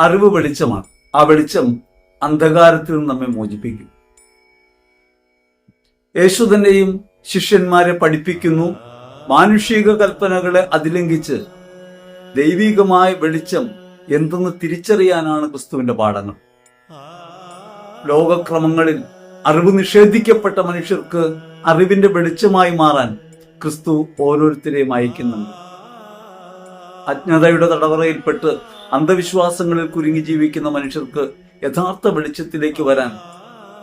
അറിവ് വെളിച്ചമാണ്. ആ വെളിച്ചം അന്ധകാരത്തിൽ നിന്ന് നമ്മെ മോചിപ്പിക്കും. യേശു തന്നെയും ശിഷ്യന്മാരെ പഠിപ്പിക്കുന്നു. മാനുഷിക കൽപ്പനകളെ അതിലംഘിച്ച് ദൈവികമായ വെളിച്ചം എന്തെന്ന് തിരിച്ചറിയാനാണ് ക്രിസ്തുവിന്റെ പാഠങ്ങൾ. ലോകക്രമങ്ങളിൽ അറിവ് നിഷേധിക്കപ്പെട്ട മനുഷ്യർക്ക് അറിവിന്റെ വെളിച്ചമായി മാറാൻ ക്രിസ്തു ഓരോരുത്തരെയും അയക്കുന്നുണ്ട്. അജ്ഞതയുടെ തടവറയിൽപ്പെട്ട് അന്ധവിശ്വാസങ്ങളിൽ കുരുങ്ങി ജീവിക്കുന്ന മനുഷ്യർക്ക് യഥാർത്ഥ വെളിച്ചത്തിലേക്ക് വരാൻ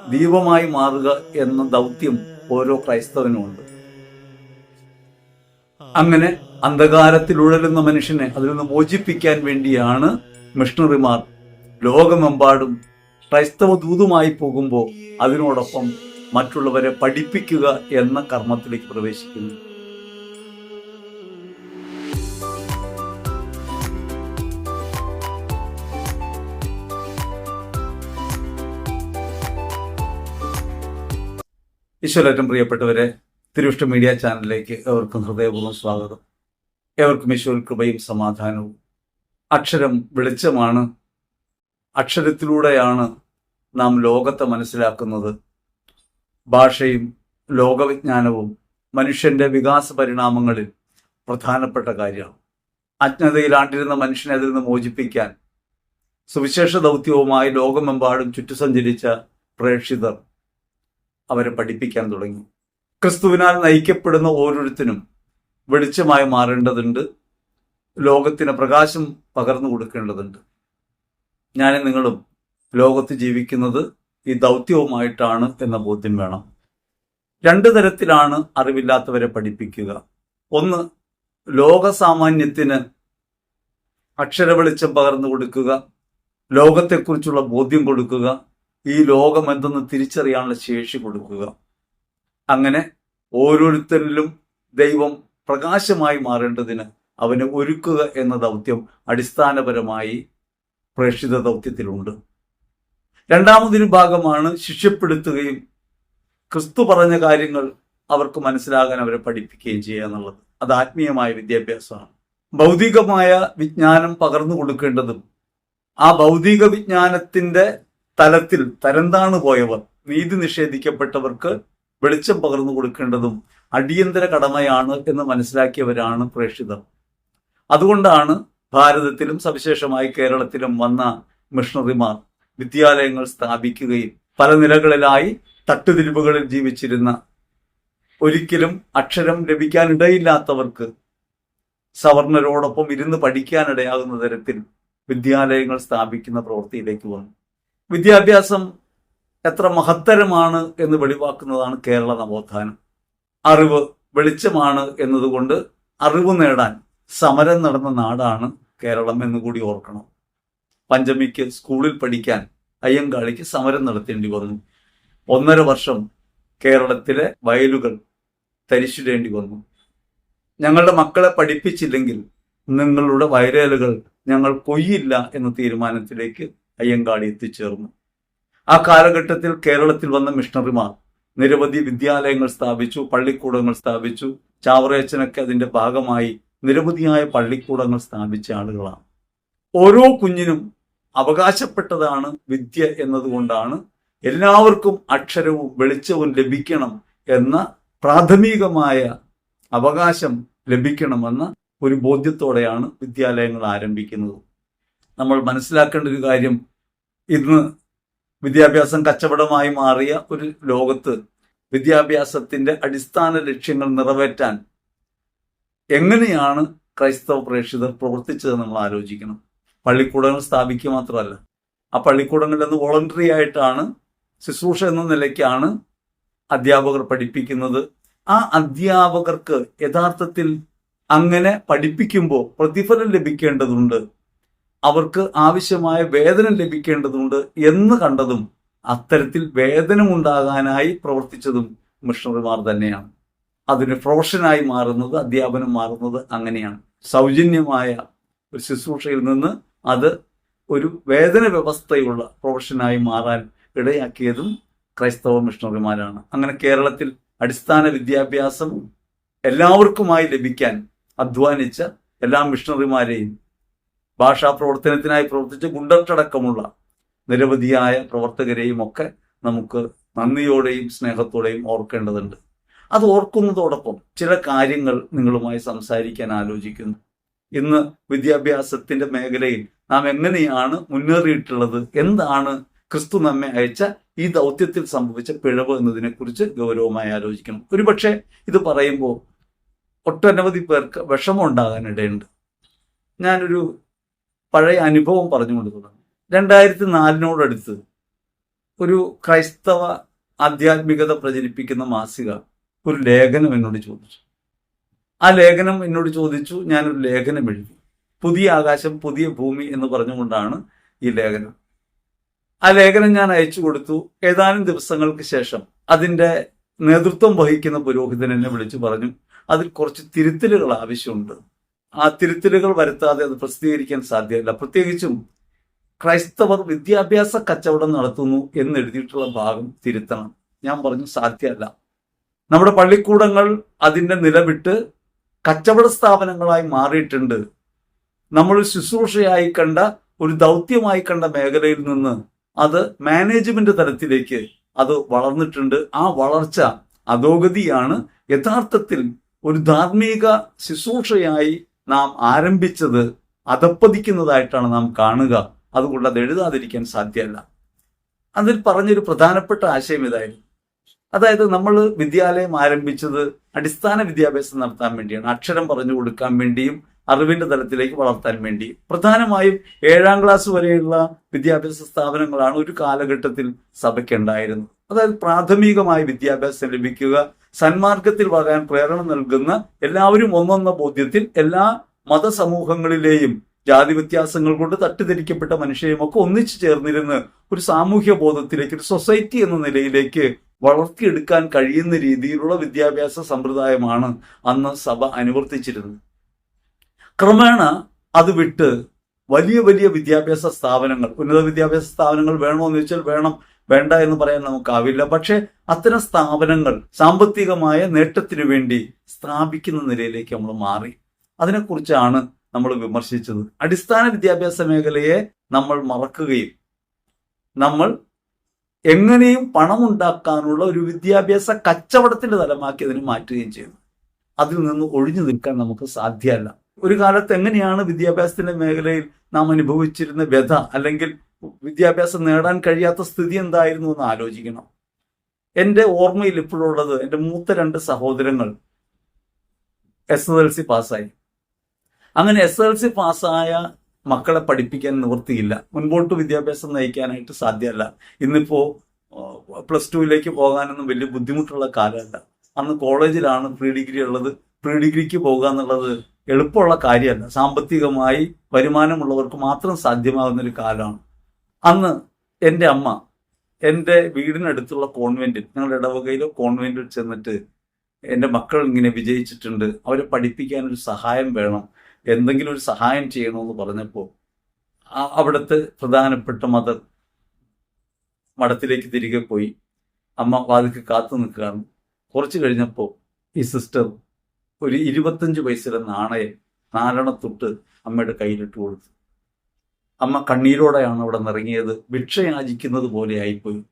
ദീപമായി മാറുക എന്ന ദൗത്യം ഓരോ ക്രൈസ്തവനുമുണ്ട് അങ്ങനെ അന്ധകാരത്തിൽ ഉഴലുന്ന മനുഷ്യനെ അതിൽ നിന്ന് മോചിപ്പിക്കാൻ വേണ്ടിയാണ് മിഷണറിമാർ ലോകമെമ്പാടും ക്രൈസ്തവ ദൂതുമായി പോകുമ്പോൾ അതിനോടൊപ്പം മറ്റുള്ളവരെ പഠിപ്പിക്കുക എന്ന കർമ്മത്തിലേക്ക് പ്രവേശിക്കുന്നു. ഈശ്വരേറ്റം പ്രിയപ്പെട്ടവരെ തിരുവിഷ്ട മീഡിയ ചാനലിലേക്ക് ഏവർക്കും ഹൃദയപൂർവം സ്വാഗതം. ഏവർക്കും ഈശ്വര കൃപയും സമാധാനവും. അക്ഷരം വെളിച്ചമാണ്. അക്ഷരത്തിലൂടെയാണ് നാം ലോകത്തെ മനസ്സിലാക്കുന്നത്. ഭാഷയും ലോകവിജ്ഞാനവും മനുഷ്യന്റെ വികാസ പരിണാമങ്ങളിൽ പ്രധാനപ്പെട്ട കാര്യമാണ്. അജ്ഞതയിലാണ്ടിരുന്ന മനുഷ്യനെ അതിൽ നിന്ന് മോചിപ്പിക്കാൻ സുവിശേഷ ദൗത്യവുമായി ലോകമെമ്പാടും ചുറ്റു സഞ്ചരിച്ച പ്രേക്ഷിതർ അവരെ പഠിപ്പിക്കാൻ തുടങ്ങി. ക്രിസ്തുവിനാൽ നയിക്കപ്പെടുന്ന ഓരോരുത്തരും വെളിച്ചമായി മാറേണ്ടതുണ്ട്. ലോകത്തിന് പ്രകാശം പകർന്നു കൊടുക്കേണ്ടതുണ്ട്. ഞാനും നിങ്ങളും ലോകത്ത് ജീവിക്കുന്നത് ഈ ദൗത്യവുമായിട്ടാണ് എന്ന ബോധ്യം വേണം. രണ്ടു തരത്തിലാണ് അറിവില്ലാത്തവരെ പഠിപ്പിക്കുക. ഒന്ന് ലോകസാമാന്യത്തിന് അക്ഷര വെളിച്ചം പകർന്നു കൊടുക്കുക. ലോകത്തെക്കുറിച്ചുള്ള ബോധ്യം കൊടുക്കുക. ഈ ലോകം എന്തെന്ന് തിരിച്ചറിയാനുള്ള ശേഷി കൊടുക്കുക. അങ്ങനെ ഓരോരുത്തരിലും ദൈവം പ്രകാശമായി മാറേണ്ടതിന് അവനെ ഒരുക്കുക എന്ന ദൗത്യം അടിസ്ഥാനപരമായി പ്രേക്ഷിത ദൗത്യത്തിലുണ്ട്. രണ്ടാമതൊരു ഭാഗമാണ് ശിക്ഷപ്പെടുത്തുകയും ക്രിസ്തു പറഞ്ഞ കാര്യങ്ങൾ അവർക്ക് മനസ്സിലാകാൻ അവരെ പഠിപ്പിക്കുകയും ചെയ്യുക എന്നുള്ളത്. അത് ആത്മീയമായ വിദ്യാഭ്യാസമാണ്. ഭൗതികമായ വിജ്ഞാനം പകർന്നു കൊടുക്കേണ്ടതും ആ ഭൗതിക വിജ്ഞാനത്തിന്റെ തലത്തിൽ തരംതാണു പോയവർ നീതി നിഷേധിക്കപ്പെട്ടവർക്ക് വെളിച്ചം പകർന്നു കൊടുക്കേണ്ടതും അടിയന്തര കടമയാണ് എന്ന് മനസ്സിലാക്കിയവരാണ് പ്രേക്ഷിതർ. അതുകൊണ്ടാണ് ഭാരതത്തിലും സവിശേഷമായി കേരളത്തിലും വന്ന മിഷണറിമാർ വിദ്യാലയങ്ങൾ സ്ഥാപിക്കുകയും പല നിലകളിലായി തട്ടുതിരിവുകളിൽ ജീവിച്ചിരുന്ന ഒരിക്കലും അക്ഷരം ലഭിക്കാനിടയില്ലാത്തവർക്ക് സവർണരോടൊപ്പം ഇരുന്ന് പഠിക്കാനിടയാകുന്ന തരത്തിൽ വിദ്യാലയങ്ങൾ സ്ഥാപിക്കുന്ന പ്രവൃത്തിയിലേക്ക് വന്നു. വിദ്യാഭ്യാസം എത്ര മഹത്തരമാണ് എന്ന് വെളിവാക്കുന്നതാണ് കേരള നവോത്ഥാനം. അറിവ് വെളിച്ചമാണ് എന്നതുകൊണ്ട് അറിവ് നേടാൻ സമരം നടന്ന നാടാണ് കേരളം എന്നുകൂടി ഓർക്കണം. പഞ്ചമിക്ക് സ്കൂളിൽ പഠിക്കാൻ അയ്യങ്കാളിക്ക് സമരം നടത്തേണ്ടി വന്നു. ഒന്നര വർഷം കേരളത്തിലെ വയലുകൾ തരിച്ചിടേണ്ടി വന്നു. ഞങ്ങളുടെ മക്കളെ പഠിപ്പിച്ചില്ലെങ്കിൽ നിങ്ങളുടെ വയലേലുകൾ ഞങ്ങൾ കൊയ്യില്ല എന്ന തീരുമാനത്തിലേക്ക് അയ്യങ്കാളി എത്തിച്ചേർന്നു. ആ കാലഘട്ടത്തിൽ കേരളത്തിൽ വന്ന മിഷണറിമാർ നിരവധി വിദ്യാലയങ്ങൾ സ്ഥാപിച്ചു പള്ളിക്കൂടങ്ങൾ സ്ഥാപിച്ചു. ചാവറയച്ചനൊക്കെ അതിന്റെ ഭാഗമായി നിരവധിയായ പള്ളിക്കൂടങ്ങൾ സ്ഥാപിച്ച ആളുകളാണ്. ഓരോ കുഞ്ഞിനും അവകാശപ്പെട്ടതാണ് വിദ്യ എന്നതുകൊണ്ടാണ് എല്ലാവർക്കും അക്ഷരവും വെളിച്ചവും ലഭിക്കണം എന്ന പ്രാഥമികമായ അവകാശം ലഭിക്കണമെന്ന ഒരു ബോധ്യത്തോടെയാണ് വിദ്യാലയങ്ങൾ ആരംഭിക്കുന്നത്. നമ്മൾ മനസ്സിലാക്കേണ്ട ഒരു കാര്യം ഇന്ന് വിദ്യാഭ്യാസം കച്ചവടമായി മാറിയ ഒരു ലോകത്ത് വിദ്യാഭ്യാസത്തിന്റെ അടിസ്ഥാന ലക്ഷ്യങ്ങൾ നിറവേറ്റാൻ എങ്ങനെയാണ് ക്രൈസ്തവ പ്രേക്ഷിതർ പ്രവർത്തിച്ചത് നമ്മൾ ആലോചിക്കണം. പള്ളിക്കൂടങ്ങൾ സ്ഥാപിക്കുക മാത്രമല്ല ആ പള്ളിക്കൂടങ്ങളിൽ നിന്ന് വോളണ്ടറി ആയിട്ടാണ് ശുശ്രൂഷ എന്ന നിലയ്ക്കാണ് അധ്യാപകർ പഠിപ്പിക്കുന്നത്. ആ അധ്യാപകർക്ക് യഥാർത്ഥത്തിൽ അങ്ങനെ പഠിപ്പിക്കുമ്പോൾ പ്രതിഫലം ലഭിക്കേണ്ടതുണ്ട്. അവർക്ക് ആവശ്യമായ വേതനം ലഭിക്കേണ്ടതുണ്ട് എന്ന് കണ്ടതും അത്തരത്തിൽ വേതനമുണ്ടാകാനായി പ്രവർത്തിച്ചതും മിഷണറിമാർ തന്നെയാണ്. അതിന് പ്രൊഫഷനായി മാറുന്നത് അധ്യാപനം മാറുന്നത് അങ്ങനെയാണ്. സൗജന്യമായ ഒരു ശുശ്രൂഷയിൽ നിന്ന് അത് ഒരു വേതന വ്യവസ്ഥയുള്ള പ്രൊഫഷനായി മാറാൻ ഇടയാക്കിയതും ക്രൈസ്തവ മിഷണറിമാരാണ്. അങ്ങനെ കേരളത്തിൽ അടിസ്ഥാന വിദ്യാഭ്യാസം എല്ലാവർക്കുമായി ലഭിക്കാൻ അധ്വാനിച്ച എല്ലാ മിഷണറിമാരെയും ഭാഷാ പ്രവർത്തനത്തിനായി പ്രവർത്തിച്ച ഗുണ്ടർട്ടടക്കമുള്ള നിരവധിയായ പ്രവർത്തകരെയും ഒക്കെ നമുക്ക് നന്ദിയോടെയും സ്നേഹത്തോടെയും ഓർക്കേണ്ടതുണ്ട്. അത് ഓർക്കുന്നതോടൊപ്പം ചില കാര്യങ്ങൾ നിങ്ങളുമായി സംസാരിക്കാൻ ആലോചിക്കുന്നു. ഇന്ന് വിദ്യാഭ്യാസത്തിന്റെ മേഖലയിൽ നാം എങ്ങനെയാണ് മുന്നേറിയിട്ടുള്ളത്? എന്താണ് ക്രിസ്തു നമ്മെ അയച്ച ഈ ദൗത്യത്തിൽ സംഭവിച്ച പിഴവ് എന്നതിനെക്കുറിച്ച് ഗൗരവമായി ആലോചിക്കണം. ഒരുപക്ഷെ ഇത് പറയുമ്പോൾ ഒട്ടനവധി പേർക്ക് വിഷമം ഉണ്ടാകാനിടയുണ്ട്. ഞാനൊരു പഴയ അനുഭവം പറഞ്ഞുകൊണ്ട് തുടങ്ങി. രണ്ടായിരത്തി നാലിനോടടുത്ത് ഒരു ക്രൈസ്തവ ആധ്യാത്മികത പ്രചരിപ്പിക്കുന്ന മാസിക ഒരു ലേഖനം എന്നോട് ചോദിച്ചു. ആ ലേഖനം എന്നോട് ചോദിച്ചു ഞാനൊരു ലേഖനം എഴുതി. പുതിയ ആകാശം പുതിയ ഭൂമി എന്ന് പറഞ്ഞുകൊണ്ടാണ് ഈ ലേഖനം. ആ ലേഖനം ഞാൻ അയച്ചു കൊടുത്തു. ഏതാനും ദിവസങ്ങൾക്ക് ശേഷം അതിന്റെ നേതൃത്വം വഹിക്കുന്ന പുരോഹിതൻ എന്നെ വിളിച്ചു പറഞ്ഞു അതിൽ കുറച്ച് തിരുത്തലുകൾ ആവശ്യമുണ്ട്. ആ തിരുത്തലുകൾ വരുത്താതെ അത് പ്രസിദ്ധീകരിക്കാൻ സാധ്യമല്ല പ്രത്യേകിച്ചും ക്രൈസ്തവർ വിദ്യാഭ്യാസ കച്ചവടം നടത്തുന്നു എന്നെഴുതിയിട്ടുള്ള ഭാഗം തിരുത്തണം. ഞാൻ പറഞ്ഞു സാധ്യമല്ല നമ്മുടെ പള്ളിക്കൂടങ്ങൾ അതിന്റെ നിലവിട്ട് കച്ചവട സ്ഥാപനങ്ങളായി മാറിയിട്ടുണ്ട്. നമ്മൾ ശുശ്രൂഷയായി കണ്ട ഒരു ദൗത്യമായി കണ്ട മേഖലയിൽ നിന്ന് അത് മാനേജ്മെന്റ് തലത്തിലേക്ക് അത് വളർന്നിട്ടുണ്ട്. ആ വളർച്ച അധോഗതിയാണ് യഥാർത്ഥത്തിൽ ഒരു ധാർമ്മിക ശുശ്രൂഷയായി നാം ആരംഭിച്ചത് അതപ്പതിക്കുന്നതായിട്ടാണ് നാം കാണുക. അതുകൊണ്ട് അത് എഴുതാതിരിക്കാൻ സാധ്യമല്ല. അതിൽ പറഞ്ഞൊരു പ്രധാനപ്പെട്ട ആശയം ഇതായിരുന്നു. അതായത് നമ്മൾ വിദ്യാലയം ആരംഭിച്ചത് അടിസ്ഥാന വിദ്യാഭ്യാസം നടത്താൻ വേണ്ടിയാണ്. അക്ഷരം പറഞ്ഞു കൊടുക്കാൻ വേണ്ടിയും അറിവിന്റെ തലത്തിലേക്ക് വളർത്താൻ വേണ്ടി പ്രധാനമായും ഏഴാം ക്ലാസ് വരെയുള്ള വിദ്യാഭ്യാസ സ്ഥാപനങ്ങളാണ് ഒരു കാലഘട്ടത്തിൽ സഭയ്ക്കുണ്ടായിരുന്നത് അതായത് പ്രാഥമികമായ വിദ്യാഭ്യാസം ലഭിക്കുക സന്മാർഗത്തിൽ വരാൻ പ്രേരണ നൽകുന്ന എല്ലാവരും ഒന്നെന്ന ബോധ്യത്തിൽ എല്ലാ മതസമൂഹങ്ങളിലെയും ജാതി വ്യത്യാസങ്ങൾ കൊണ്ട് തട്ടിദ്ധരിക്കപ്പെട്ട മനുഷ്യരെയും ഒക്കെ ഒന്നിച്ചു ചേർന്നിരുന്ന് ഒരു സാമൂഹ്യ ബോധത്തിലേക്ക് ഒരു സൊസൈറ്റി എന്ന നിലയിലേക്ക് വളർത്തിയെടുക്കാൻ കഴിയുന്ന രീതിയിലുള്ള വിദ്യാഭ്യാസ സമ്പ്രദായമാണ് അന്ന് സഭ അനുവർത്തിച്ചിരുന്നത്. ക്രമേണ അത് വിട്ട് വലിയ വലിയ വിദ്യാഭ്യാസ സ്ഥാപനങ്ങൾ ഉന്നത വിദ്യാഭ്യാസ സ്ഥാപനങ്ങൾ വേണോ എന്ന് ചോദിച്ചാൽ വേണം വേണ്ട എന്ന് പറയാൻ നമുക്കാവില്ല. പക്ഷെ അത്തരം സ്ഥാപനങ്ങൾ സാമ്പത്തികമായ നേട്ടത്തിനു വേണ്ടി സ്ഥാപിക്കുന്ന നിലയിലേക്ക് നമ്മൾ മാറി. അതിനെക്കുറിച്ചാണ് നമ്മൾ വിമർശിച്ചത്. അടിസ്ഥാന വിദ്യാഭ്യാസ മേഖലയെ നമ്മൾ മറക്കുകയും നമ്മൾ എങ്ങനെയും പണമുണ്ടാക്കാനുള്ള ഒരു വിദ്യാഭ്യാസ കച്ചവടത്തിന്റെ തലമാക്കി അതിനെ മാറ്റുകയും ചെയ്തു അതിൽ നിന്ന് ഒഴിഞ്ഞു നിൽക്കാൻ നമുക്ക് സാധ്യമല്ല. ഒരു കാലത്ത് എങ്ങനെയാണ് വിദ്യാഭ്യാസത്തിന്റെ മേഖലയിൽ നാം അനുഭവിച്ചിരുന്ന വ്യഥ അല്ലെങ്കിൽ വിദ്യാഭ്യാസം നേടാൻ കഴിയാത്ത സ്ഥിതി എന്തായിരുന്നു എന്ന് ആലോചിക്കണം. എന്റെ ഓർമ്മയിൽ ഇപ്പോഴുള്ളത് എന്റെ മൂത്ത രണ്ട് സഹോദരങ്ങൾ എസ് എസ് എൽ സി പാസ്സായി. അങ്ങനെ എസ് എൽ സി പാസ്സായ മക്കളെ പഠിപ്പിക്കാൻ നിവൃത്തിയില്ല. മുൻപോട്ട് വിദ്യാഭ്യാസം നയിക്കാനായിട്ട് സാധ്യമല്ല. ഇന്നിപ്പോ പ്ലസ് ടുവിലേക്ക് പോകാനൊന്നും വലിയ ബുദ്ധിമുട്ടുള്ള കാലമല്ല. അന്ന് കോളേജിലാണ് പ്രീ ഡിഗ്രി ഉള്ളത്. പ്രീ ഡിഗ്രിക്ക് പോകുക എന്നുള്ളത് എളുപ്പമുള്ള കാര്യമല്ല. സാമ്പത്തികമായി വരുമാനമുള്ളവർക്ക് മാത്രം സാധ്യമാകുന്ന ഒരു കാലമാണ്. അന്ന് എന്റെ അമ്മ എന്റെ വീടിനടുത്തുള്ള കോൺവെന്റിൽ ഞങ്ങളുടെ ഇടവകയിലോ കോൺവെന്റിൽ ചെന്നിട്ട് എന്റെ മക്കൾ ഇങ്ങനെ വിജയിച്ചിട്ടുണ്ട്. അവരെ പഠിപ്പിക്കാൻ ഒരു സഹായം വേണം. എന്തെങ്കിലും ഒരു സഹായം ചെയ്യണമെന്ന് പറഞ്ഞപ്പോൾ അവിടുത്തെ പ്രധാനപ്പെട്ട മതർ മഠത്തിലേക്ക് തിരികെ പോയി. അമ്മ വാതിക്ക് കാത്തു നിൽക്കുകയാണ്. കുറച്ച് കഴിഞ്ഞപ്പോൾ ഈ സിസ്റ്റർ ഒരു ഇരുപത്തഞ്ച് പൈസയുടെ നാണയം നാലെണ്ണത്തൊട്ട് അമ്മയുടെ കയ്യിലിട്ട് കൊടുത്തു. അമ്മ കണ്ണീരോടെയാണ് അവിടെ നിറങ്ങിയത്. ഭിക്ഷയാചിക്കുന്നത് പോലെ ആയിപ്പോയി.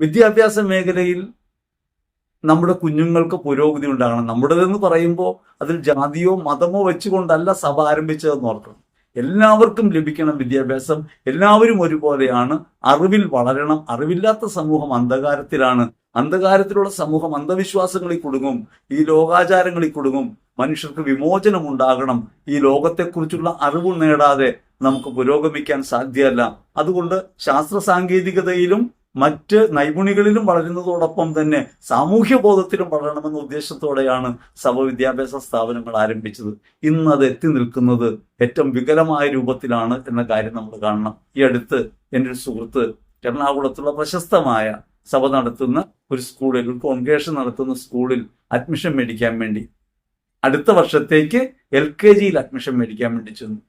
വിദ്യാഭ്യാസ മേഖലയിൽ നമ്മുടെ കുഞ്ഞുങ്ങൾക്ക് പുരോഗതി ഉണ്ടാകണം. നമ്മുടേതെന്ന് പറയുമ്പോൾ അതിൽ ജാതിയോ മതമോ വെച്ചുകൊണ്ടല്ല സഭ ആരംഭിച്ചതെന്ന് ഓർക്കണം. എല്ലാവർക്കും ലഭിക്കണം വിദ്യാഭ്യാസം. എല്ലാവരും ഒരുപോലെയാണ്. അറിവിൽ വളരണം. അറിവില്ലാത്ത സമൂഹം അന്ധകാരത്തിലാണ്. അന്ധകാരത്തിലുള്ള സമൂഹം അന്ധവിശ്വാസങ്ങളിൽ കുടുങ്ങും ഈ ലോകാചാരങ്ങളിൽ കുടുങ്ങും. മനുഷ്യർക്ക് വിമോചനം ഉണ്ടാകണം. ഈ ലോകത്തെക്കുറിച്ചുള്ള അറിവ് നേടാതെ നമുക്ക് പുരോഗമിക്കാൻ സാധ്യമല്ല അതുകൊണ്ട് ശാസ്ത്ര സാങ്കേതികതയിലും മറ്റ് നൈപുണികളിലും വളരുന്നതോടൊപ്പം തന്നെ സാമൂഹ്യ ബോധത്തിലും വളരണമെന്ന ഉദ്ദേശത്തോടെയാണ് സഭ വിദ്യാഭ്യാസ സ്ഥാപനങ്ങൾ ആരംഭിച്ചത്. ഇന്ന് അത് എത്തി നിൽക്കുന്നത് ഏറ്റവും വികലമായ രൂപത്തിലാണ് എന്ന കാര്യം നമ്മൾ കാണണം. ഈ അടുത്ത് എന്റെ ഒരു സുഹൃത്ത് എറണാകുളത്തുള്ള പ്രശസ്തമായ സഭ നടത്തുന്ന ഒരു സ്കൂളിൽ ഒരു കോൺഗ്രേഷൻ നടത്തുന്ന സ്കൂളിൽ അഡ്മിഷൻ മേടിക്കാൻ വേണ്ടി. അടുത്ത വർഷത്തേക്ക് എൽ കെ ജിയിൽ അഡ്മിഷൻ മേടിക്കാൻ വേണ്ടി ചെന്നു.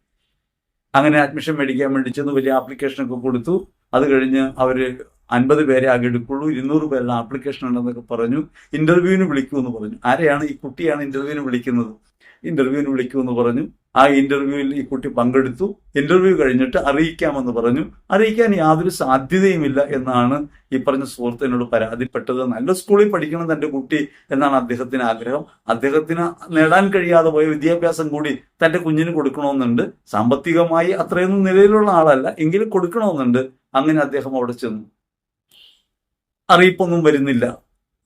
അങ്ങനെ അഡ്മിഷൻ മേടിക്കാൻ വേണ്ടി ചെന്ന്. വലിയ ആപ്ലിക്കേഷനൊക്കെ കൊടുത്തു. അത് കഴിഞ്ഞ് അവർ അൻപത് പേരെ ആകെ എടുക്കുള്ളൂ. ഇരുന്നൂറ് പേരുടെ ആപ്ലിക്കേഷൻ ഉണ്ടെന്നൊക്കെ പറഞ്ഞു. ഇന്റർവ്യൂവിന് വിളിക്കൂ എന്ന് പറഞ്ഞു. ആരെയാണ്? ഈ കുട്ടിയാണ് ഇന്റർവ്യൂവിന് വിളിക്കുന്നത്. ഇന്റർവ്യൂവിന് വിളിക്കുമെന്ന് പറഞ്ഞു. ആ ഇന്റർവ്യൂവിൽ ഈ കുട്ടി പങ്കെടുത്തു. ഇന്റർവ്യൂ കഴിഞ്ഞിട്ട് അറിയിക്കാമെന്ന് പറഞ്ഞു. അറിയിക്കാൻ യാതൊരു സാധ്യതയുമില്ല എന്നാണ് ഈ പറഞ്ഞ സുഹൃത്തിനോട് പരാതിപ്പെട്ടത്. നല്ല സ്കൂളിൽ പഠിക്കണം തന്റെ കുട്ടി എന്നാണ് അദ്ദേഹത്തിന് ആഗ്രഹം. അദ്ദേഹത്തിന് നേടാൻ കഴിയാതെ പോയ വിദ്യാഭ്യാസം കൂടി തന്റെ കുഞ്ഞിന് കൊടുക്കണമെന്നുണ്ട്. സാമ്പത്തികമായി അത്രയൊന്നും നിലയിലുള്ള ആളല്ല. എങ്കിലും കൊടുക്കണമെന്നുണ്ട്. അങ്ങനെ അദ്ദേഹം അവിടെ ചെന്നു. അറിയിപ്പൊന്നും വരുന്നില്ല.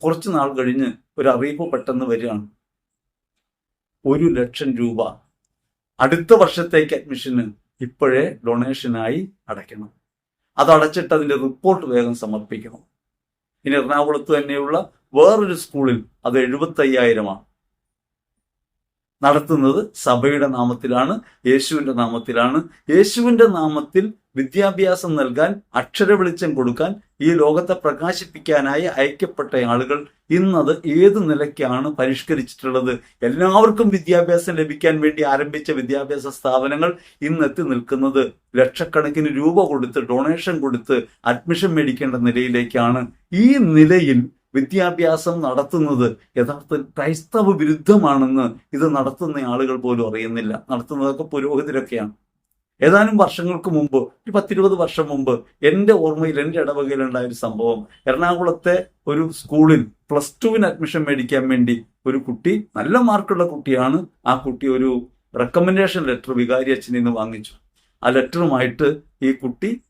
കുറച്ചു നാൾ കഴിഞ്ഞ് ഒരു അറിയിപ്പ് പെട്ടെന്ന് വരികയാണ്. ഒരു ലക്ഷം രൂപ അടുത്ത വർഷത്തേക്ക് അഡ്മിഷന് ഇപ്പോഴേ ഡൊണേഷനായി അടയ്ക്കണം. അത് അടച്ചിട്ട് അതിന്റെ റിപ്പോർട്ട് വേഗം സമർപ്പിക്കണം. ഇനി എറണാകുളത്ത് തന്നെയുള്ള വേറൊരു സ്കൂളിൽ അത് എഴുപത്തയ്യായിരമാണ്. നടത്തുന്നത് സഭയുടെ നാമത്തിലാണ് യേശുവിന്റെ നാമത്തിലാണ്. യേശുവിന്റെ നാമത്തിൽ വിദ്യാഭ്യാസം നൽകാൻ അക്ഷര വെളിച്ചം കൊടുക്കാൻ ഈ ലോകത്തെ പ്രകാശിപ്പിക്കാനായി അയക്കപ്പെട്ട ആളുകൾ ഇന്നത് ഏത് നിലയ്ക്കാണ് പരിഷ്കരിച്ചിട്ടുള്ളത്? എല്ലാവർക്കും വിദ്യാഭ്യാസം ലഭിക്കാൻ വേണ്ടി ആരംഭിച്ച വിദ്യാഭ്യാസ സ്ഥാപനങ്ങൾ ഇന്നെത്തി നിൽക്കുന്നത് ലക്ഷക്കണക്കിന് രൂപ കൊടുത്ത് ഡൊണേഷൻ കൊടുത്ത് അഡ്മിഷൻ മേടിക്കേണ്ട നിലയിലേക്കാണ്. ഈ നിലയിൽ വിദ്യാഭ്യാസം നടത്തുന്നത് യഥാർത്ഥ ക്രൈസ്തവ വിരുദ്ധമാണെന്ന് ഇത് നടത്തുന്ന ആളുകൾ പോലും അറിയുന്നില്ല. നടത്തുന്നതൊക്കെ പുരോഹിതരൊക്കെയാണ്. ഏതാനും വർഷങ്ങൾക്ക് മുമ്പ് ഒരു പത്തിരുപത് വർഷം മുമ്പ് എന്റെ ഓർമ്മയിൽ എന്റെ ഇടവകയിലുണ്ടായ ഒരു സംഭവം. എറണാകുളത്തെ ഒരു സ്കൂളിൽ പ്ലസ് ടുവിന് അഡ്മിഷൻ മേടിക്കാൻ വേണ്ടി ഒരു കുട്ടി നല്ല മാർക്കുള്ള കുട്ടിയാണ് ആ കുട്ടി ഒരു റെക്കമെൻഡേഷൻ ലെറ്റർ വികാരി അച്ഛനിൽ നിന്ന് വാങ്ങിച്ചു. ആ ലെറ്ററുമായിട്ട് ഈ കുട്ടി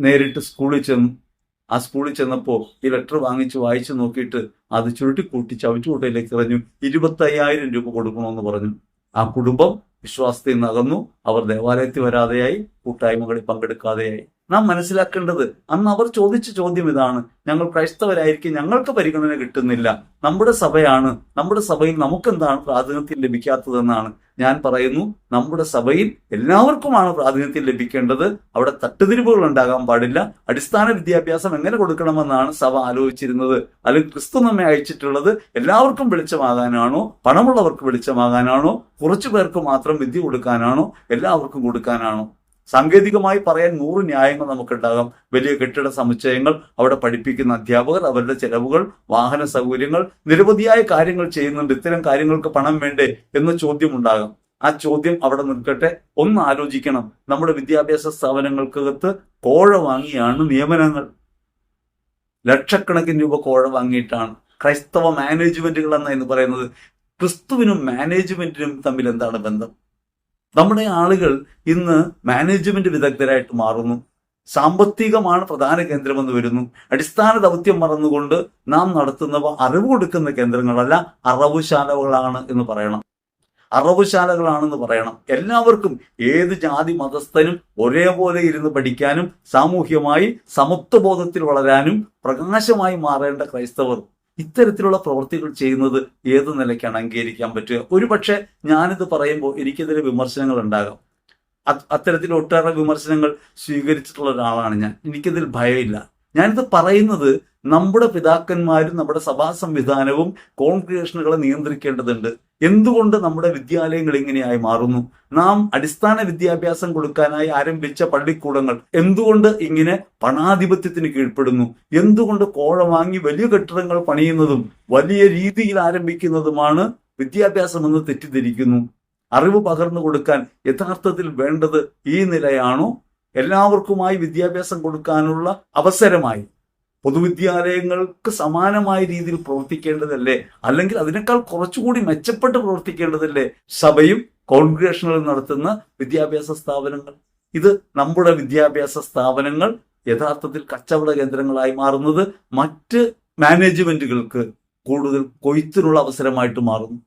നേരിട്ട് സ്കൂളിൽ ചെന്നു ആ സ്കൂളിൽ ചെന്നപ്പോൾ ഈ ലെറ്റർ വാങ്ങിച്ച് വായിച്ചു നോക്കിയിട്ട് അത് ചുരുട്ടിക്കൂട്ടി ചവിറ്റുകൂട്ടയിലേക്ക് എറിഞ്ഞു. ഇരുപത്തയ്യായിരം രൂപ കൊടുക്കണമെന്ന് പറഞ്ഞു. ആ കുടുംബം വിശ്വാസത്തിൽ നിന്ന് അകന്നു അവർ ദേവാലയത്തിൽ വരാതെയായി. കൂട്ടായ്മകളിൽ പങ്കെടുക്കാതെയായി. നാം മനസ്സിലാക്കേണ്ടത് അന്ന് അവർ ചോദിച്ച ചോദ്യം ഇതാണ്. ഞങ്ങൾ ക്രൈസ്തവരായിരിക്കും ഞങ്ങൾക്ക് പരിഗണന കിട്ടുന്നില്ല. നമ്മുടെ സഭയാണ് നമ്മുടെ സഭയിൽ നമുക്കെന്താണ് പ്രാതിനിധ്യം ലഭിക്കാത്തതെന്നാണ് ഞാൻ പറയുന്നു. നമ്മുടെ സഭയിൽ എല്ലാവർക്കുമാണ് പ്രാതിനിധ്യം ലഭിക്കേണ്ടത്. അവിടെ തട്ടുതിരിവുകൾ ഉണ്ടാകാൻ പാടില്ല. അടിസ്ഥാന വിദ്യാഭ്യാസം എങ്ങനെ കൊടുക്കണമെന്നാണ് സഭ ആലോചിച്ചിരുന്നത്. അല്ലെങ്കിൽ ക്രിസ്തു നമ്മെ അയച്ചിട്ടുള്ളത് എല്ലാവർക്കും വെളിച്ചമാകാനാണോ? പണമുള്ളവർക്ക് വെളിച്ചമാകാനാണോ? കുറച്ചു പേർക്ക് മാത്രം വിദ്യ കൊടുക്കാനാണോ? എല്ലാവർക്കും കൊടുക്കാനാണോ? സാങ്കേതികമായി പറയാൻ നൂറ് ന്യായങ്ങൾ നമുക്കുണ്ടാകാം. വലിയ കെട്ടിട സമുച്ചയങ്ങൾ അവിടെ പഠിപ്പിക്കുന്ന അധ്യാപകർ അവരുടെ ചെലവുകൾ വാഹന സൗകര്യങ്ങൾ നിരവധിയായ കാര്യങ്ങൾ ചെയ്യുന്നുണ്ട്. ഇത്തരം കാര്യങ്ങൾക്ക് പണം വേണ്ടേ എന്ന ചോദ്യം ഉണ്ടാകാം ആ ചോദ്യം അവിടെ നിൽക്കട്ടെ. ഒന്ന് ആലോചിക്കണം. നമ്മുടെ വിദ്യാഭ്യാസ സ്ഥാപനങ്ങൾക്കകത്ത് കോഴ വാങ്ങിയാണ് നിയമനങ്ങൾ. ലക്ഷക്കണക്കിന് രൂപ കോഴ വാങ്ങിയിട്ടാണ്. ക്രൈസ്തവ മാനേജ്മെന്റുകൾ എന്ന് പറയുന്നത്. ക്രിസ്തുവിനും മാനേജ്മെന്റിനും തമ്മിൽ എന്താണ് ബന്ധം? നമ്മുടെ ആളുകൾ ഇന്ന് മാനേജ്മെന്റ് വിദഗ്ധരായിട്ട് മാറുന്നു. സാമ്പത്തികമാണ് പ്രധാന കേന്ദ്രമെന്ന് വരുന്നു. അടിസ്ഥാന ദൗത്യം മറന്നുകൊണ്ട് നാം നടത്തുന്നവ അറിവ് കൊടുക്കുന്ന കേന്ദ്രങ്ങളല്ല അറവുശാലകളാണ് എന്ന് പറയണം. അറവുശാലകളാണെന്ന് പറയണം. എല്ലാവർക്കും ഏത് ജാതി മതസ്ഥനും ഒരേപോലെ ഇരുന്ന് പഠിക്കാനും സാമൂഹ്യമായി സമത്വബോധത്തിൽ വളരാനും പ്രകാശമായി മാറേണ്ട ക്രൈസ്തവർ ഇത്തരത്തിലുള്ള പ്രവൃത്തികൾ ചെയ്യുന്നത് ഏത് നിലയ്ക്കാണ് അംഗീകരിക്കാൻ പറ്റുക? ഒരുപക്ഷെ ഞാനിത് പറയുമ്പോൾ എനിക്കെതിരെ വിമർശനങ്ങൾ ഉണ്ടാകാം. അത്തരത്തിൽ ഒട്ടേറെ വിമർശനങ്ങൾ സ്വീകരിച്ചിട്ടുള്ള ഒരാളാണ് ഞാൻ. എനിക്കതിൽ ഭയമില്ല. ഞാനിത് പറയുന്നത് നമ്മുടെ പിതാക്കന്മാരും നമ്മുടെ സഭാ സംവിധാനവും കോൺഗ്രേഷനുകളെ നിയന്ത്രിക്കേണ്ടതുണ്ട്. എന്തുകൊണ്ട് നമ്മുടെ വിദ്യാലയങ്ങൾ ഇങ്ങനെയായി മാറുന്നു? നാം അടിസ്ഥാന വിദ്യാഭ്യാസം കൊടുക്കാനായി ആരംഭിച്ച പള്ളിക്കൂടങ്ങൾ എന്തുകൊണ്ട് ഇങ്ങനെ പണാധിപത്യത്തിന് കീഴ്പ്പെടുന്നു? എന്തുകൊണ്ട് കോഴ വാങ്ങി വലിയ കെട്ടിടങ്ങൾ പണിയുന്നതും വലിയ രീതിയിൽ ആരംഭിക്കുന്നതുമാണ് വിദ്യാഭ്യാസമെന്ന് തെറ്റിദ്ധരിക്കുന്നു? അറിവ് പകർന്നു കൊടുക്കാൻ യഥാർത്ഥത്തിൽ വേണ്ടത് ഈ നിലയാണോ എല്ലാവർക്കുമായി വിദ്യാഭ്യാസം കൊടുക്കാനുള്ള അവസരമായി പൊതുവിദ്യാലയങ്ങൾക്ക് സമാനമായ രീതിയിൽ പ്രവർത്തിക്കേണ്ടതല്ലേ? അല്ലെങ്കിൽ അതിനേക്കാൾ കുറച്ചുകൂടി മെച്ചപ്പെട്ട് പ്രവർത്തിക്കേണ്ടതല്ലേ? സഭയും കോൺഗ്രേഷനുകളും നടത്തുന്ന വിദ്യാഭ്യാസ സ്ഥാപനങ്ങൾ. ഇത് നമ്മുടെ വിദ്യാഭ്യാസ സ്ഥാപനങ്ങൾ യഥാർത്ഥത്തിൽ കച്ചവട കേന്ദ്രങ്ങളായി മാറുന്നത് മറ്റ് മാനേജ്മെന്റുകൾക്ക് കൂടുതൽ കൊയ്ത്തിനുള്ള അവസരമായിട്ട് മാറുന്നു.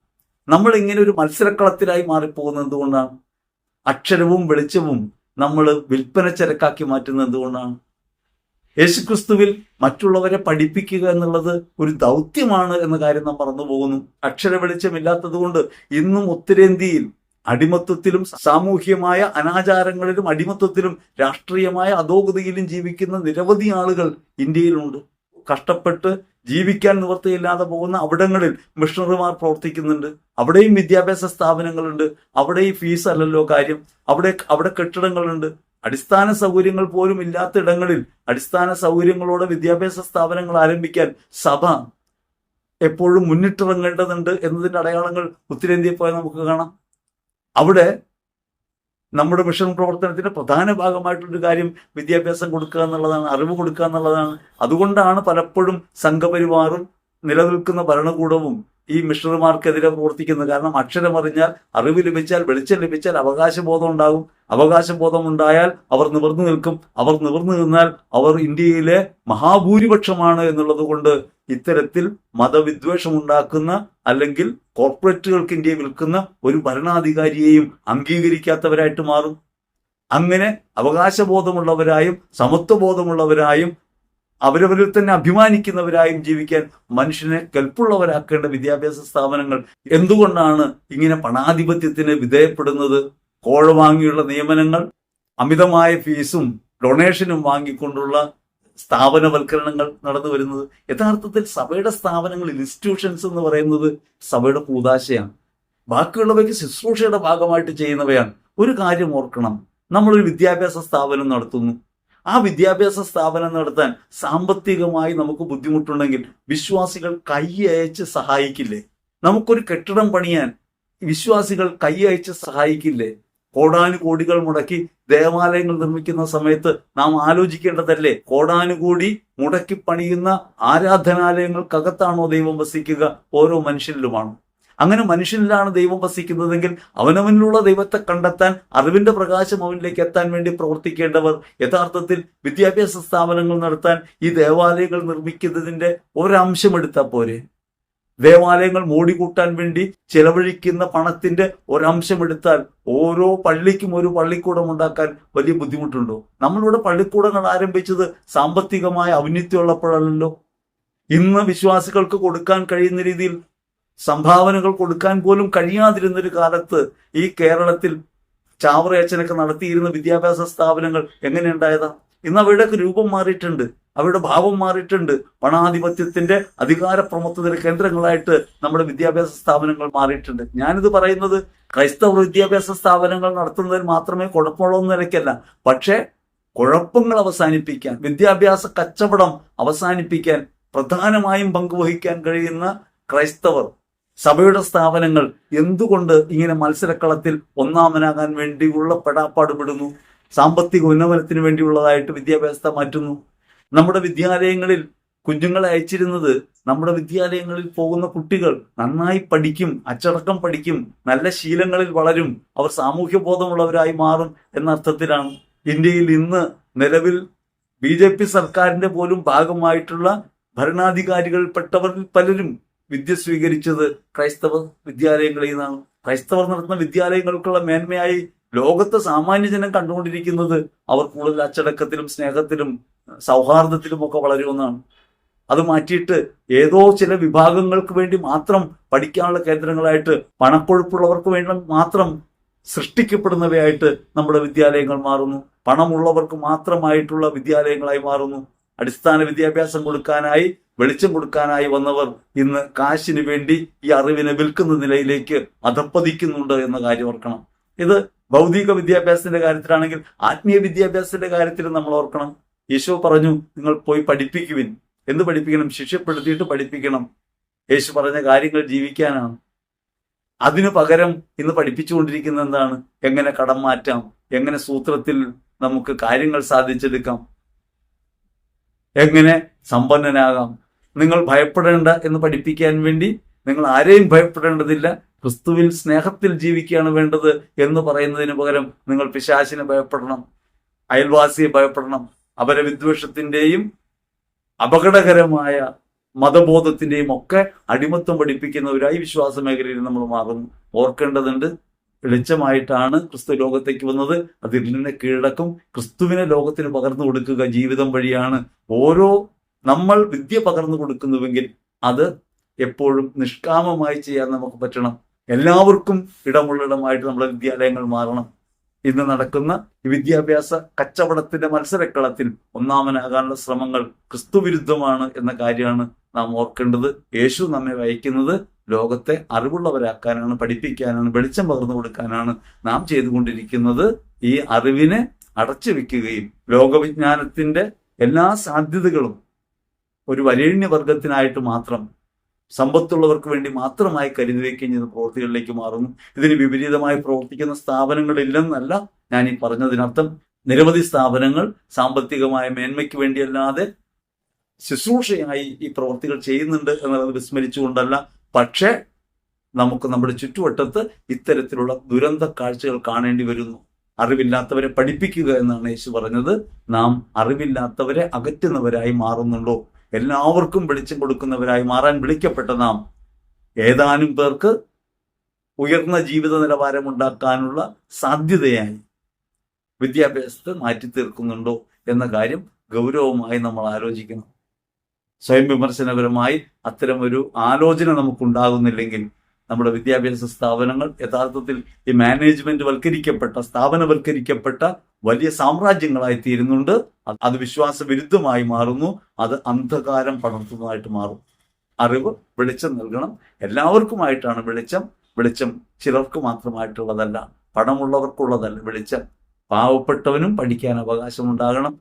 നമ്മൾ ഇങ്ങനെ ഒരു മത്സരക്കളത്തിലായി മാറിപ്പോകുന്നത് എന്തുകൊണ്ടാണ്? അക്ഷരവും വെളിച്ചവും നമ്മൾ വിൽപ്പന ചരക്കാക്കി മാറ്റുന്നത് എന്തുകൊണ്ടാണ്? യേശുക്രിസ്തുവിൽ മറ്റുള്ളവരെ പഠിപ്പിക്കുക എന്നുള്ളത് ഒരു ദൗത്യമാണ് എന്ന കാര്യം നാം മറന്നു പോകുന്നു. അക്ഷര വെളിച്ചമില്ലാത്തത് കൊണ്ട് ഇന്നും ഉത്തരേന്ത്യയിൽ അടിമത്വത്തിലും സാമൂഹ്യമായ അനാചാരങ്ങളിലും അടിമത്വത്തിലും രാഷ്ട്രീയമായ അധോഗതിയിലും ജീവിക്കുന്ന നിരവധി ആളുകൾ ഇന്ത്യയിലുണ്ട്. കഷ്ടപ്പെട്ട് ജീവിക്കാൻ നിവൃത്തിയില്ലാതെ പോകുന്ന അവിടങ്ങളിൽ മിഷണറിമാർ പ്രവർത്തിക്കുന്നുണ്ട്. അവിടെയും വിദ്യാഭ്യാസ സ്ഥാപനങ്ങളുണ്ട്. അവിടെയും ഫീസ് അല്ലല്ലോ കാര്യം. അവിടെ അവിടെ കെട്ടിടങ്ങളുണ്ട്. അടിസ്ഥാന സൗകര്യങ്ങൾ പോലും ഇല്ലാത്ത ഇടങ്ങളിൽ അടിസ്ഥാന സൗകര്യങ്ങളോടെ വിദ്യാഭ്യാസ സ്ഥാപനങ്ങൾ ആരംഭിക്കാൻ സഭ എപ്പോഴും മുന്നിട്ടിറങ്ങേണ്ടതുണ്ട് എന്നതിന്റെ അടയാളങ്ങൾ ഉത്തരേന്ത്യയിൽ പോയാൽ നമുക്ക് കാണാം. അവിടെ നമ്മുടെ മിഷൻ പ്രവർത്തനത്തിന്റെ പ്രധാന ഭാഗമായിട്ടൊരു കാര്യം വിദ്യാഭ്യാസം കൊടുക്കുക എന്നുള്ളതാണ് അറിവ് കൊടുക്കുക എന്നുള്ളതാണ്. അതുകൊണ്ടാണ് പലപ്പോഴും സംഘപരിവാറും നിലനിൽക്കുന്ന ഭരണകൂടവും ഈ മിഷണറിമാർക്കെതിരെ പ്രവർത്തിക്കുന്നത് കാരണം അക്ഷരം അറിഞ്ഞാൽ അറിവ് ലഭിച്ചാൽ വെളിച്ചം ലഭിച്ചാൽ അവകാശബോധം ഉണ്ടാകും അവകാശബോധം ഉണ്ടായാൽ അവർ നിവർന്നു നിൽക്കും. അവർ നിവർന്നു നിന്നാൽ അവർ ഇന്ത്യയിലെ മഹാഭൂരിപക്ഷമാണ് എന്നുള്ളത് കൊണ്ട് ഇത്തരത്തിൽ മതവിദ്വേഷം ഉണ്ടാക്കുന്ന അല്ലെങ്കിൽ കോർപ്പറേറ്റുകൾക്ക് ഇന്ത്യയെ വിൽക്കുന്ന ഒരു ഭരണാധികാരിയെയും അംഗീകരിക്കാത്തവരായിട്ട് മാറും. അങ്ങനെ അവകാശബോധമുള്ളവരായും സമത്വബോധമുള്ളവരായും അവരവരിൽ തന്നെ അഭിമാനിക്കുന്നവരായും ജീവിക്കാൻ മനുഷ്യനെ കൽപ്പുള്ളവരാക്കേണ്ട വിദ്യാഭ്യാസ സ്ഥാപനങ്ങൾ എന്തുകൊണ്ടാണ് ഇങ്ങനെ പണാധിപത്യത്തിന് വിധേയപ്പെടുന്നത്? കോഴ വാങ്ങിയുള്ള നിയമനങ്ങൾ അമിതമായ ഫീസും ഡൊണേഷനും വാങ്ങിക്കൊണ്ടുള്ള സ്ഥാപനവൽക്കരണങ്ങൾ നടന്നു വരുന്നത്. യഥാർത്ഥത്തിൽ സഭയുടെ സ്ഥാപനങ്ങൾ ഇൻസ്റ്റിറ്റ്യൂഷൻസ് എന്ന് പറയുന്നത് സഭയുടെ കൂതാശയാണ് ബാക്കിയുള്ളവയ്ക്ക് ശുശ്രൂഷയുടെ ഭാഗമായിട്ട് ചെയ്യുന്നവയാണ്. ഒരു കാര്യം ഓർക്കണം. നമ്മളൊരു വിദ്യാഭ്യാസ സ്ഥാപനം നടത്തുന്നു. ആ വിദ്യാഭ്യാസ സ്ഥാപനം നടത്താൻ സാമ്പത്തികമായി നമുക്ക് ബുദ്ധിമുട്ടുണ്ടെങ്കിൽ വിശ്വാസികൾ കൈ അയച്ച് സഹായിക്കില്ലേ? നമുക്കൊരു കെട്ടിടം പണിയാൻ വിശ്വാസികൾ കൈ അയച്ച് സഹായിക്കില്ലേ? കോടാനുകോടികൾ മുടക്കി ദേവാലയങ്ങൾ നിർമ്മിക്കുന്ന സമയത്ത് നാം ആലോചിക്കേണ്ടതല്ലേ? കോടാനുകൂടി മുടക്കി പണിയുന്ന ആരാധനാലയങ്ങൾക്കകത്താണോ ദൈവം വസിക്കുക? ഓരോ മനുഷ്യരിലുമാണ്. അങ്ങനെ മനുഷ്യനിലാണ് ദൈവം വസിക്കുന്നതെങ്കിൽ അവനവനിലുള്ള ദൈവത്തെ കണ്ടെത്താൻ അറിവിന്റെ പ്രകാശം അവനിലേക്ക് എത്താൻ വേണ്ടി പ്രവർത്തിക്കേണ്ടവർ യഥാർത്ഥത്തിൽ വിദ്യാഭ്യാസ സ്ഥാപനങ്ങൾ നടത്താൻ ഈ ദേവാലയങ്ങൾ നിർമ്മിക്കുന്നതിന്റെ ഒരംശം എടുത്താൽ പോരെ. ദേവാലയങ്ങൾ മൂടിക്കൂട്ടാൻ വേണ്ടി ചെലവഴിക്കുന്ന പണത്തിന്റെ ഒരംശം എടുത്താൽ ഓരോ പള്ളിക്കും ഒരു പള്ളിക്കൂടം ഉണ്ടാക്കാൻ വലിയ ബുദ്ധിമുട്ടുണ്ടോ? നമ്മളിവിടെ പള്ളിക്കൂടങ്ങൾ ആരംഭിച്ചത് സാമ്പത്തികമായ ഔന്നിത്യമുള്ളപ്പോഴല്ലോ ഇന്ന് വിശ്വാസികൾക്ക് കൊടുക്കാൻ കഴിയുന്ന രീതിയിൽ സംഭാവനകൾ കൊടുക്കാൻ പോലും കഴിയാതിരുന്നൊരു കാലത്ത് ഈ കേരളത്തിൽ ചാവറയച്ചനൊക്കെ നടത്തിയിരുന്ന വിദ്യാഭ്യാസ സ്ഥാപനങ്ങൾ എങ്ങനെയുണ്ടായതാ ഇന്ന് അവയുടെയൊക്കെ രൂപം മാറിയിട്ടുണ്ട്. അവരുടെ ഭാവം മാറിയിട്ടുണ്ട്. പണാധിപത്യത്തിന്റെ അധികാര പ്രമത്വത്തിന്റെ കേന്ദ്രങ്ങളായിട്ട് നമ്മുടെ വിദ്യാഭ്യാസ സ്ഥാപനങ്ങൾ മാറിയിട്ടുണ്ട്. ഞാനിത് പറയുന്നത് ക്രൈസ്തവ വിദ്യാഭ്യാസ സ്ഥാപനങ്ങൾ നടത്തുന്നതിന് മാത്രമേ കുഴപ്പമുള്ളൂ നിലയ്ക്കല്ല. പക്ഷേ കുഴപ്പങ്ങൾ അവസാനിപ്പിക്കാൻ വിദ്യാഭ്യാസ കച്ചവടം അവസാനിപ്പിക്കാൻ പ്രധാനമായും പങ്കുവഹിക്കാൻ കഴിയുന്ന ക്രൈസ്തവർ സഭയുടെ സ്ഥാപനങ്ങൾ എന്തുകൊണ്ട് ഇങ്ങനെ മത്സരക്കളത്തിൽ ഒന്നാമനാകാൻ വേണ്ടിയുള്ള പെടാപ്പാടുപെടുന്നു? സാമ്പത്തിക ഉന്നമനത്തിന് വേണ്ടിയുള്ളതായിട്ട് വിദ്യാഭ്യാസത്തെ മാറ്റുന്നു. നമ്മുടെ വിദ്യാലയങ്ങളിൽ കുഞ്ഞുങ്ങളെ അയച്ചിരുന്നത് നമ്മുടെ വിദ്യാലയങ്ങളിൽ പോകുന്ന കുട്ടികൾ നന്നായി പഠിക്കും അച്ചടക്കം പഠിക്കും നല്ല ശീലങ്ങളിൽ വളരും അവർ സാമൂഹ്യ ബോധമുള്ളവരായി മാറും എന്ന അർത്ഥത്തിലാണ് ഇന്ത്യയിൽ ഇന്ന് നിലവിൽ ബി ജെ പി സർക്കാരിന്റെ പോലും ഭാഗമായിട്ടുള്ള ഭരണാധികാരികൾപ്പെട്ടവരിൽ പലരും വിദ്യ സ്വീകരിച്ചത് ക്രൈസ്തവ വിദ്യാലയങ്ങളിൽ നിന്നാണ്. ക്രൈസ്തവർ നടത്തുന്ന വിദ്യാലയങ്ങൾക്കുള്ള മേന്മയായി ലോകത്തെ സാമാന്യജനം കണ്ടുകൊണ്ടിരിക്കുന്നത് അവർ കൂടുതൽ അച്ചടക്കത്തിലും സ്നേഹത്തിലും സൗഹാർദ്ദത്തിലും ഒക്കെ വളരുമെന്നാണ് അത് മാറ്റിയിട്ട് ഏതോ ചില വിഭാഗങ്ങൾക്ക് വേണ്ടി മാത്രം പഠിക്കാനുള്ള കേന്ദ്രങ്ങളായിട്ട് പണക്കൊഴുപ്പുള്ളവർക്ക് വേണ്ടി മാത്രം സൃഷ്ടിക്കപ്പെടുന്നവയായിട്ട് നമ്മുടെ വിദ്യാലയങ്ങൾ മാറുന്നു. പണമുള്ളവർക്ക് മാത്രമായിട്ടുള്ള വിദ്യാലയങ്ങളായി മാറുന്നു. അടിസ്ഥാന വിദ്യാഭ്യാസം കൊടുക്കാനായി വെളിച്ചം കൊടുക്കാനായി വന്നവർ ഇന്ന് കാശിന് വേണ്ടി ഈ അറിവിനെ വിൽക്കുന്ന നിലയിലേക്ക് അധപ്പതിക്കുന്നുണ്ട് എന്ന കാര്യം ഓർക്കണം. ഇത് ഭൗതിക വിദ്യാഭ്യാസത്തിന്റെ കാര്യത്തിലാണെങ്കിൽ ആത്മീയ വിദ്യാഭ്യാസത്തിന്റെ കാര്യത്തിൽ നമ്മൾ ഓർക്കണം. യേശു പറഞ്ഞു നിങ്ങൾ പോയി പഠിപ്പിക്കുവിൻ. എന്ത് പഠിപ്പിക്കണം? ശിക്ഷപ്പെടുത്തിയിട്ട് പഠിപ്പിക്കണം. യേശു പറഞ്ഞ കാര്യങ്ങൾ ജീവിക്കാനാണ്. അതിനു പകരം ഇന്ന് പഠിപ്പിച്ചുകൊണ്ടിരിക്കുന്ന എന്താണ്? എങ്ങനെ കടം മാറ്റാം? എങ്ങനെ സൂത്രത്തിൽ നമുക്ക് കാര്യങ്ങൾ സാധിച്ചെടുക്കാം? എങ്ങനെ സമ്പന്നനാകാം? നിങ്ങൾ ഭയപ്പെടേണ്ട എന്ന് പഠിപ്പിക്കാൻ വേണ്ടി നിങ്ങൾ ആരെയും ഭയപ്പെടേണ്ടതില്ല. ക്രിസ്തുവിൽ സ്നേഹത്തിൽ ജീവിക്കുകയാണ് വേണ്ടത് എന്ന് പറയുന്നതിന് പകരം നിങ്ങൾ പിശാചിനെ ഭയപ്പെടണം അയൽവാസിയെ ഭയപ്പെടണം അവരെ വിദ്വേഷത്തിന്റെയും അപകടകരമായ മതബോധത്തിന്റെയും ഒക്കെ അടിമത്തം പഠിപ്പിക്കുന്നവരായി വിശ്വാസ മേഖലയിൽ നമ്മൾ മാറുന്നു. ഓർക്കേണ്ടതുണ്ട് വെളിച്ചമായിട്ടാണ് ക്രിസ്തു ലോകത്തേക്ക് വന്നത്. അതിൽ കീഴടക്കും. ക്രിസ്തുവിനെ ലോകത്തിന് പകർന്നു കൊടുക്കുക ജീവിതം വഴിയാണ്. ഓരോ നമ്മൾ വിദ്യ പകർന്നു കൊടുക്കുന്നുവെങ്കിൽ അത് എപ്പോഴും നിഷ്കാമമായി ചെയ്യാൻ നമുക്ക് പറ്റണം. എല്ലാവർക്കും ഇടമുള്ളിടമായിട്ട് നമ്മുടെ വിദ്യാലയങ്ങൾ മാറണം. ഇന്ന് നടക്കുന്ന വിദ്യാഭ്യാസ കച്ചവടത്തിന്റെ മത്സരക്കളത്തിൽ ഒന്നാമനാകാനുള്ള ശ്രമങ്ങൾ ക്രിസ്തുവിരുദ്ധമാണ് എന്ന കാര്യമാണ് നാം ഓർക്കേണ്ടത്. യേശു നമ്മെ വഹിക്കുന്നത് ലോകത്തെ അറിവുള്ളവരാക്കാനാണ് പഠിപ്പിക്കാനാണ് വെളിച്ചം പകർന്നു കൊടുക്കാനാണ് നാം ചെയ്തുകൊണ്ടിരിക്കുന്നത്. ഈ അറിവിനെ അടച്ചു വെക്കുകയും ലോകവിജ്ഞാനത്തിന്റെ എല്ലാ സാധ്യതകളും ഒരു വരേണ്യവർഗത്തിനായിട്ട് മാത്രം സമ്പത്തുള്ളവർക്ക് വേണ്ടി മാത്രമായി കരുതി വയ്ക്കുകയും ചെയ്യുന്ന പ്രവൃത്തികളിലേക്ക് മാറുന്നു. ഇതിന് വിപരീതമായി പ്രവർത്തിക്കുന്ന സ്ഥാപനങ്ങളില്ലെന്നല്ല ഞാൻ ഈ പറഞ്ഞതിനർത്ഥം. നിരവധി സ്ഥാപനങ്ങൾ സാമ്പത്തികമായ മേന്മയ്ക്ക് വേണ്ടിയല്ലാതെ ശുശ്രൂഷയായി ഈ പ്രവൃത്തികൾ ചെയ്യുന്നുണ്ട് എന്നുള്ളത് വിസ്മരിച്ചുകൊണ്ടല്ല. പക്ഷേ നമുക്ക് നമ്മുടെ ചുറ്റുവട്ടത്ത് ഇത്തരത്തിലുള്ള ദുരന്ത കാഴ്ചകൾ കാണേണ്ടി വരുന്നു. അറിവില്ലാത്തവരെ പഠിപ്പിക്കുക എന്നാണ് യേശു പറഞ്ഞത്. നാം അറിവില്ലാത്തവരെ അകറ്റുന്നവരായി മാറുന്നുണ്ടോ? എല്ലാവർക്കും വെളിച്ചം കൊടുക്കുന്നവരായി മാറാൻ വിളിക്കപ്പെട്ട നാം ഏതാനും പേർക്ക് ഉയർന്ന ജീവിത നിലവാരം ഉണ്ടാക്കാനുള്ള സാധ്യതയായി വിദ്യാഭ്യാസത്തെ മാറ്റി തീർക്കുന്നുണ്ടോ എന്ന കാര്യം ഗൗരവമായി നമ്മൾ ആലോചിക്കണം. സ്വയം വിമർശനപരമായി അത്തരമൊരു ആലോചന നമുക്കുണ്ടാകുന്നില്ലെങ്കിൽ നമ്മുടെ വിദ്യാഭ്യാസ സ്ഥാപനങ്ങൾ യഥാർത്ഥത്തിൽ ഈ മാനേജ്മെന്റ് വൽക്കരിക്കപ്പെട്ട സ്ഥാപനവൽക്കരിക്കപ്പെട്ട വലിയ സാമ്രാജ്യങ്ങളായി തീരുന്നുണ്ട്. അത് വിശ്വാസ വിരുദ്ധമായി മാറുന്നു. അത് അന്ധകാരം പടർത്തുന്നതായിട്ട് മാറും. അറിവ് വെളിച്ചം നൽകണം. എല്ലാവർക്കുമായിട്ടാണ് വെളിച്ചം. വെളിച്ചം ചിലർക്ക് മാത്രമായിട്ടുള്ളതല്ല പണമുള്ളവർക്കുള്ളതല്ല വെളിച്ചം. പാവപ്പെട്ടവനും പഠിക്കാൻ അവകാശമുണ്ടാകണം.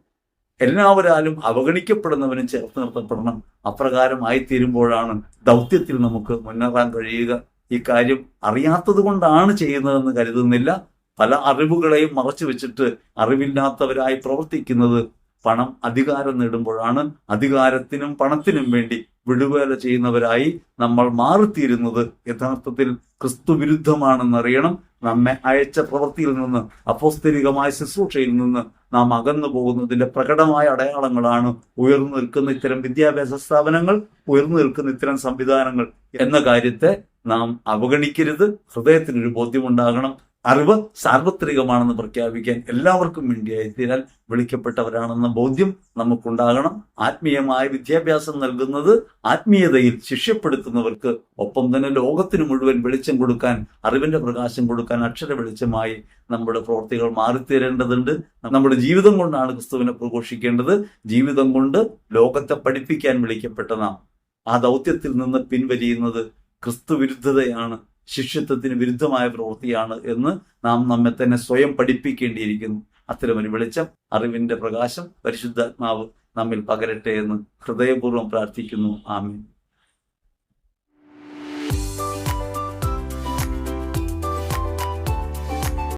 എല്ലാവരാലും അവഗണിക്കപ്പെടുന്നവനും ചേർത്ത് നിർത്തപ്പെടണം. അപ്രകാരമായി തീരുമ്പോഴാണ് ദൗത്യത്തിൽ നമുക്ക് മുന്നേറാൻ കഴിയുക. ഈ കാര്യം അറിയാത്തത് കൊണ്ടാണ് ചെയ്യുന്നതെന്ന് കരുതുന്നില്ല. പല അറിവുകളെയും മറച്ചു വെച്ചിട്ട് അറിവില്ലാത്തവരായി പ്രവർത്തിക്കുന്നത് പണം അധികാരം നേടുമ്പോഴാണ്. അധികാരത്തിനും പണത്തിനും വേണ്ടി വിടുവേല ചെയ്യുന്നവരായി നമ്മൾ മാറിത്തീരുന്നത് യഥാർത്ഥത്തിൽ ക്രിസ്തു വിരുദ്ധമാണെന്നറിയണം. നമ്മെ അയച്ച പ്രവൃത്തിയിൽ നിന്ന് അപ്പോസ്തരികമായ ശുശ്രൂഷയിൽ നിന്ന് നാം അകന്നു പോകുന്നതിന്റെ പ്രകടമായ അടയാളങ്ങളാണ് ഉയർന്നു നിൽക്കുന്ന ഇത്തരം വിദ്യാഭ്യാസ സ്ഥാപനങ്ങൾ ഉയർന്നു നിൽക്കുന്ന ഇത്തരം സംവിധാനങ്ങൾ എന്ന കാര്യത്തെ നാം അവഗണിക്കരുത്. ഹൃദയത്തിനൊരു ബോധ്യമുണ്ടാകണം. അറിവ് സാർവത്രികമാണെന്ന് പ്രഖ്യാപിക്കാൻ എല്ലാവർക്കും വേണ്ടിയായി തീരാൻ വിളിക്കപ്പെട്ടവരാണെന്ന ബോധ്യം നമുക്കുണ്ടാകണം. ആത്മീയമായ വിദ്യാഭ്യാസം നൽകുന്നത് ആത്മീയതയിൽ ശിഷ്യപ്പെടുത്തുന്നവർക്ക് ഒപ്പം തന്നെ ലോകത്തിന് മുഴുവൻ വെളിച്ചം കൊടുക്കാൻ അറിവിന്റെ പ്രകാശം കൊടുക്കാൻ അക്ഷര വെളിച്ചമായി നമ്മുടെ പ്രവർത്തികൾ മാറിത്തീരേണ്ടതുണ്ട്. നമ്മുടെ ജീവിതം കൊണ്ടാണ് ക്രിസ്തുവിനെ പ്രഘോഷിക്കേണ്ടത്. ജീവിതം കൊണ്ട് ലോകത്തെ പഠിപ്പിക്കാൻ വിളിക്കപ്പെട്ട നാം ആ ദൗത്യത്തിൽ നിന്ന് പിൻവലിയുന്നത് ക്രിസ്തു വിരുദ്ധതയാണ് ശിഷ്യത്വത്തിന് വിരുദ്ധമായ പ്രവൃത്തിയാണ് എന്ന് നാം നമ്മെ തന്നെ സ്വയം പഠിപ്പിക്കേണ്ടിയിരിക്കുന്നു. അത്തരമൊരു വെളിച്ചം അറിവിന്റെ പ്രകാശം പരിശുദ്ധാത്മാവ് നമ്മിൽ പകരട്ടെ എന്ന് ഹൃദയപൂർവം പ്രാർത്ഥിക്കുന്നു. ആമീൻ.